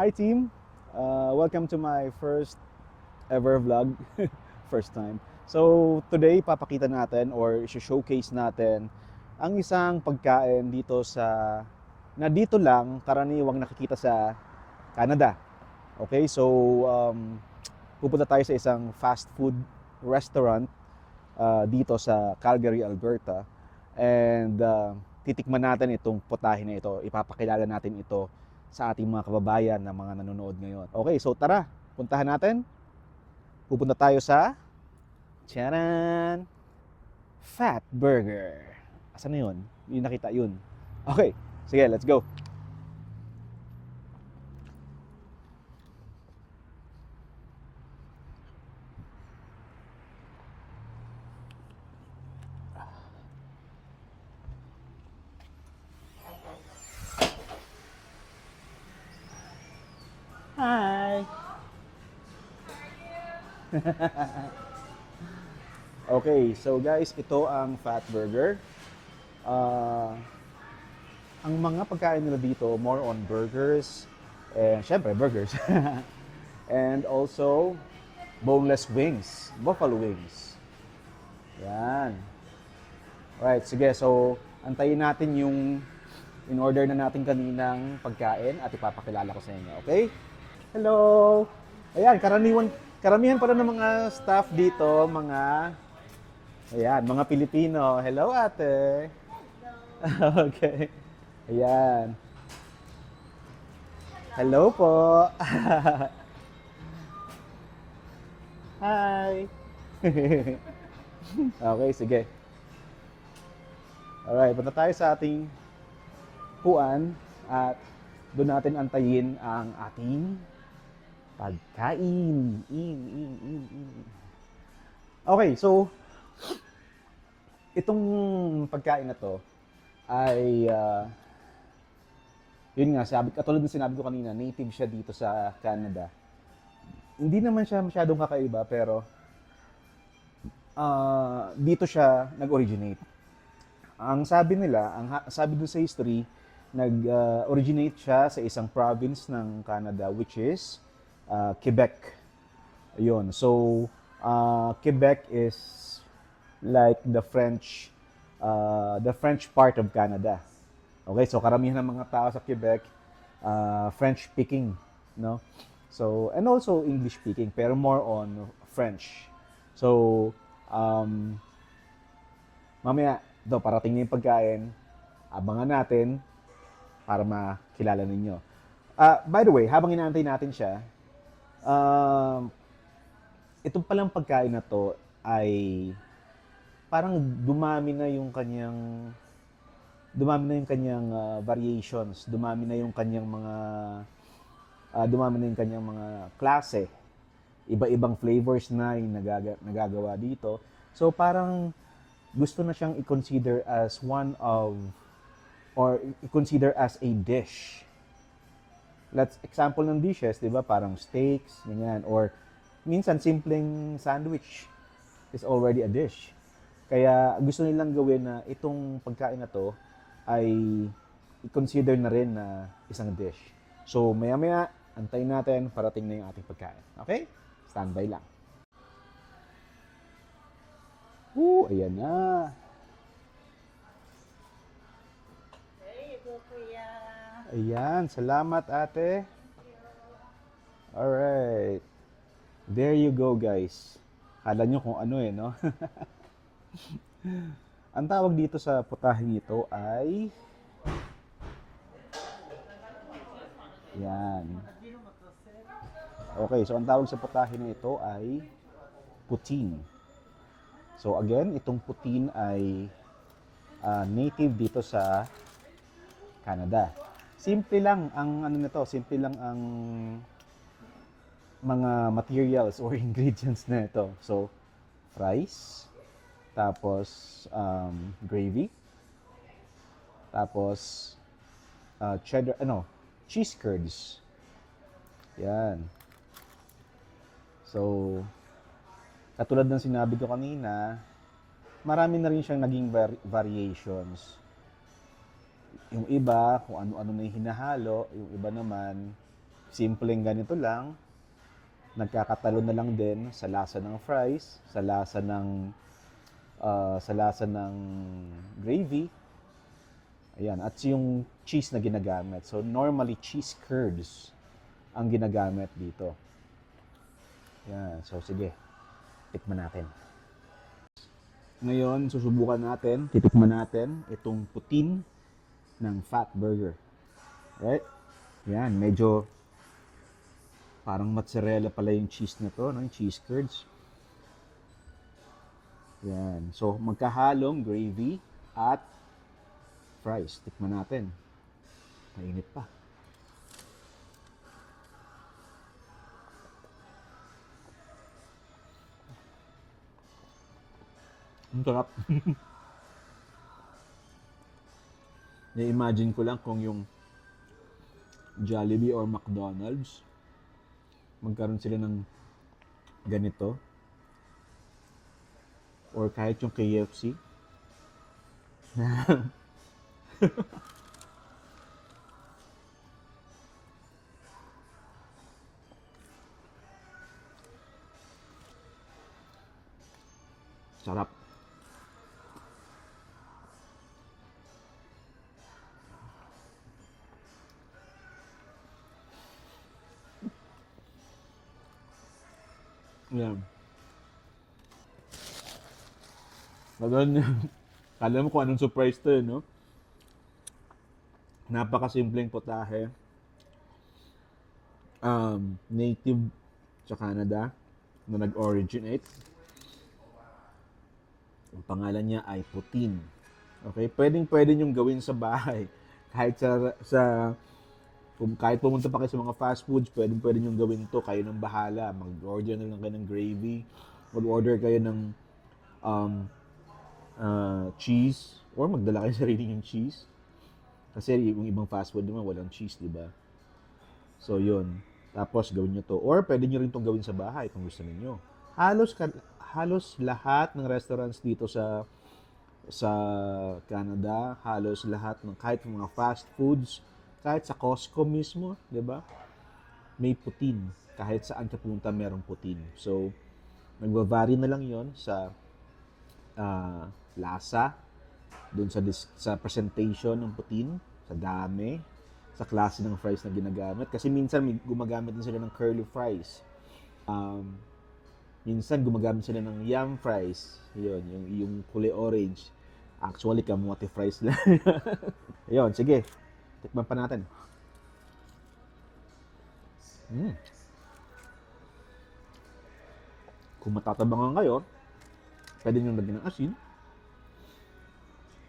Hi team, uh, welcome to my first ever vlog, first time. So today papakita natin or showcase natin ang isang pagkain dito sa na dito lang karaniwang nakikita sa Canada. Okay, so um, pupunta tayo sa isang fast food restaurant uh, dito sa Calgary, Alberta. And uh, titikman natin itong putahe na ito. Ipapakilala natin ito sa ating mga kababayan na mga nanonood ngayon. Okay, so tara, puntahan natin. Pupunta tayo sa Charan! Fat Burger. Asan na yun? Yung nakita yun. Okay, sige, let's go. Hi! okay, so guys, ito ang Fat Burger. Ah, ang mga pagkain nila dito, more on burgers. And syempre, burgers. and also, boneless wings. Buffalo wings. Yan. Right, sige. So, antayin natin yung in-order na natin kaninang pagkain at ipapakilala ko sa inyo. Okay? Hello! Ayan, karaniwan, karamihan pala ng mga staff dito, mga, ayan, mga Pilipino. Hello, ate! okay. Ayan. Hello po! Hi! okay, sige. Alright, punta tayo sa ating puan at doon natin antayin ang ating pagkain. In, in, in, in. Okay, so itong pagkain na to ay ah, yun nga, sabi, katulad ng sinabi ko kanina, native siya dito sa Canada. Hindi naman siya masyadong kakaiba pero ah, dito siya nag-originate. Ang sabi nila, ang sabi dun sa history, nag-originate siya sa isang province ng Canada which is uh, Quebec. Ayun. So, uh, Quebec is like the French uh, the French part of Canada. Okay, so karamihan ng mga tao sa Quebec uh, French speaking, no? So, and also English speaking, pero more on French. So, um, mamaya, daw parating na yung pagkain, abangan natin para makilala ninyo. Ah, by the way, habang inaantay natin siya, um, itong palang pagkain na to ay parang dumami na yung kanyang dumami na yung kanyang ah, variations, dumami na yung kanyang mga ah, dumami na yung kanyang mga klase. Iba-ibang flavors na yung nagaga- nagagawa dito. So parang gusto na siyang i-consider as one of or i-consider as a dish. Let's example ng dishes, 'di ba? Parang steaks, ganyan or minsan simpleng sandwich is already a dish. Kaya gusto nilang gawin na itong pagkain na to ay i-consider na rin na isang dish. So maya-maya, antayin natin parating na yung ating pagkain. Okay? Standby lang. Woo, ayan na. Ayan, salamat ate. Alright. There you go guys. Kala nyo kung ano eh, no? Ang tawag dito sa putahing ito ay... Yan. Okay, so ang tawag sa putahe na ito ay poutine. So again, itong poutine ay ah, native dito sa Canada. Simple lang ang ano nito, simple lang ang mga materials or ingredients na ito. So, rice, tapos um, gravy, tapos uh, cheddar, ano, cheese curds. Yan. So, katulad ng sinabi ko kanina, marami na rin siyang naging var- variations. Yung iba, kung ano-ano na yung hinahalo, yung iba naman, simpleng ganito lang. Nagkakatalo na lang din sa lasa ng fries, sa lasa ng ah, sa lasa ng gravy. Ayan, at yung cheese na ginagamit. So normally cheese curds ang ginagamit dito. Yan, so sige. Tikman natin. Ngayon, susubukan natin, titikman natin itong putin ng fat burger. Right? Yan, medyo parang mozzarella pala yung cheese na to, no? yung cheese curds. Yan. So, magkahalong gravy at fries. Tikman natin. Mainit pa. Ang sarap. Na-imagine ko lang kung yung Jollibee or McDonald's magkaroon sila ng ganito. Or kahit yung KFC sarap Ganun yun. Kala mo kung anong surprise to, eh, no? Napakasimpleng potahe. Um, native sa Canada na nag-originate. Ang pangalan niya ay Putin. Okay? Pwedeng pwede niyong gawin sa bahay. Kahit sa, sa kung kahit pumunta pa kayo sa mga fast foods, pwede pwede nyo gawin to. Kayo nang bahala. Mag-order na lang kayo ng gravy. Mag-order kayo ng um, uh, cheese. Or magdala kayo sarili yung cheese. Kasi yung ibang fast food naman, walang cheese, di ba? So, yun. Tapos, gawin nyo to. Or, pwede nyo rin itong gawin sa bahay kung gusto niyo. Halos, halos lahat ng restaurants dito sa sa Canada, halos lahat ng kahit mga fast foods, kahit sa Costco mismo, 'di ba? May putin. Kahit saan ka punta, merong putin. So, nagva-vary na lang 'yon sa ah, lasa, doon sa sa presentation ng putin, sa dami, sa klase ng fries na ginagamit. Kasi minsan may gumagamit din sila ng curly fries. Um, minsan gumagamit sila ng yam fries. Yun, yung, yung kulay orange. Actually, kamote fries lang. Yun, sige. Tikman pa natin. Mm. Kung matatabangan kayo, pwede nyo lagyan ng asin.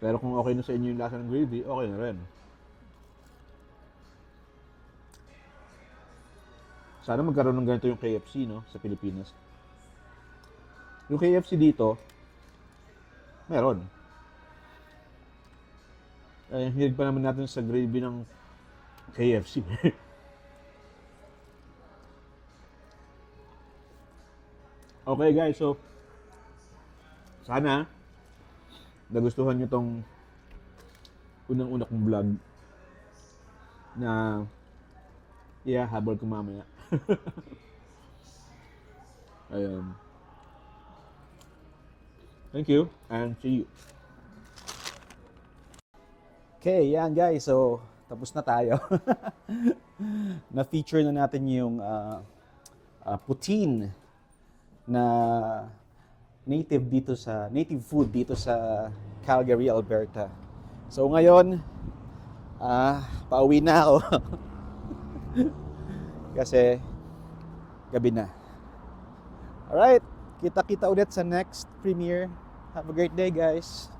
Pero kung okay na sa inyo yung lasa ng gravy, okay na rin. Sana magkaroon ng ganito yung KFC, no? Sa Pilipinas. Yung KFC dito, meron. Eh, hilig pa naman natin sa gravy ng KFC. okay guys, so sana nagustuhan nyo tong unang-una kong vlog na yeah, habol ko mamaya. Ayun. Thank you and see you. Okay, yan guys. So, tapos na tayo. Na-feature na natin yung ah, ah, poutine na native dito sa native food dito sa Calgary, Alberta. So ngayon, ah pauwi na ako. Kasi gabi na. Alright, kita-kita ulit sa next premiere. Have a great day guys.